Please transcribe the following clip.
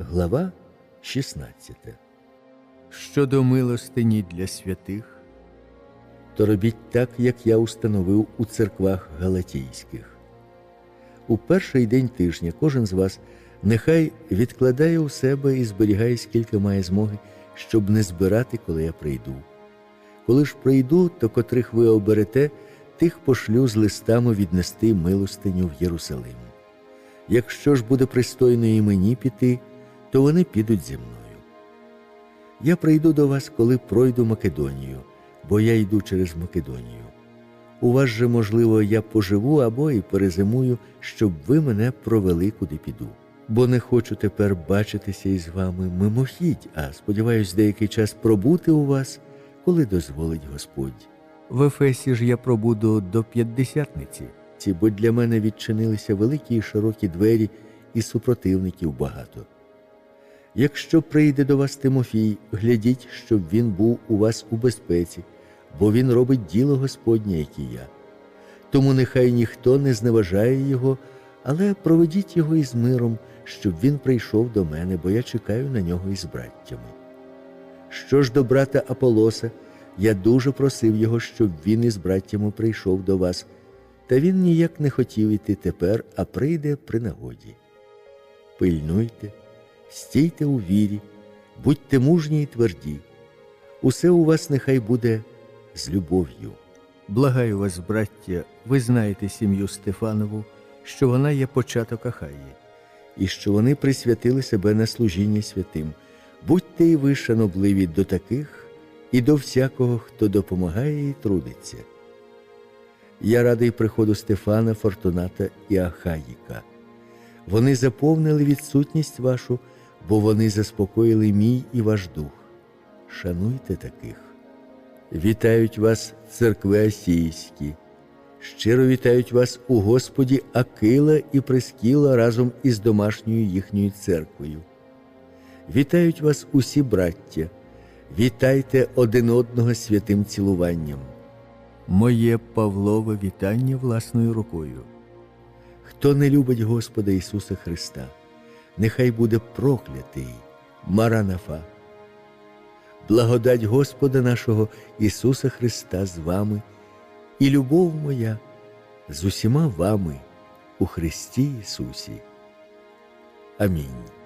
Глава 16 Щодо милостині для святих, То робіть так, як я установив у церквах галатійських. У перший день тижня кожен з вас нехай відкладає у себе і зберігає, скільки має змоги, щоб не збирати, коли я прийду. Коли ж прийду, то котрих ви оберете, тих пошлю з листами віднести милостиню в Єрусалим. Якщо ж буде пристойно і мені піти, то вони підуть зі мною. Я прийду до вас, коли пройду Македонію, бо я йду через Македонію. У вас же, можливо, я поживу або і перезимую, щоб ви мене провели, куди піду. Бо не хочу тепер бачитися із вами мимохідь, а сподіваюсь, деякий час пробути у вас, коли дозволить Господь. в Ефесі ж я пробуду до п'ятдесятниці. Ці, бо для мене відчинилися великі і широкі двері, і супротивників багато. Якщо прийде до вас Тимофій, глядіть, щоб він був у вас у безпеці, бо він робить діло Господнє, як і я. Тому нехай ніхто не зневажає його, але проведіть його із миром, щоб він прийшов до мене, бо я чекаю на нього із браттями. Що ж до брата Аполоса, я дуже просив його, щоб він із браттями прийшов до вас, та він ніяк не хотів іти тепер, а прийде при нагоді. Пильнуйте, стійте у вірі, будьте мужні й тверді. Усе у вас нехай буде з любов'ю. Благаю вас, браття, ви знаєте сім'ю Стефанову, що вона є початок Ахаї. і що вони присвятили себе на служіння святим. Будьте і ви шанобливі до таких і до всякого, хто допомагає і трудиться. Я радий приходу Стефана, Фортуната і Ахаїка. Вони заповнили відсутність вашу, бо вони заспокоїли мій і ваш дух. Шануйте таких. Вітають вас церкви Асійські. Щиро вітають вас у Господі Акила і Прискіла разом із домашньою їхньою церквою. Вітають вас усі браття, вітайте один одного святим цілуванням. Моє Павлове вітання власною рукою. Хто не любить Господа Ісуса Христа, нехай буде проклятий. Маранафа. Благодать Господа нашого Ісуса Христа з вами і любов моя з усіма вами у Христі Ісусі. Амінь.